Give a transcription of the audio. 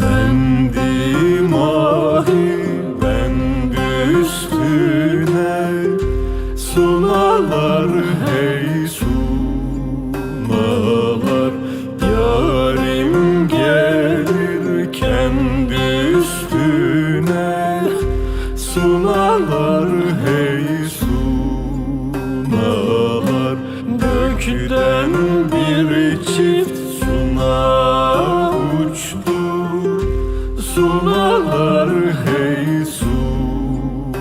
Bendim ahi bendi üstüne. Sunalar hey sunalar. Yarim gelir kendi üstüne. Sunalar hey sunalar. Gökten bir çift sunar. Sunalar hey sunalar.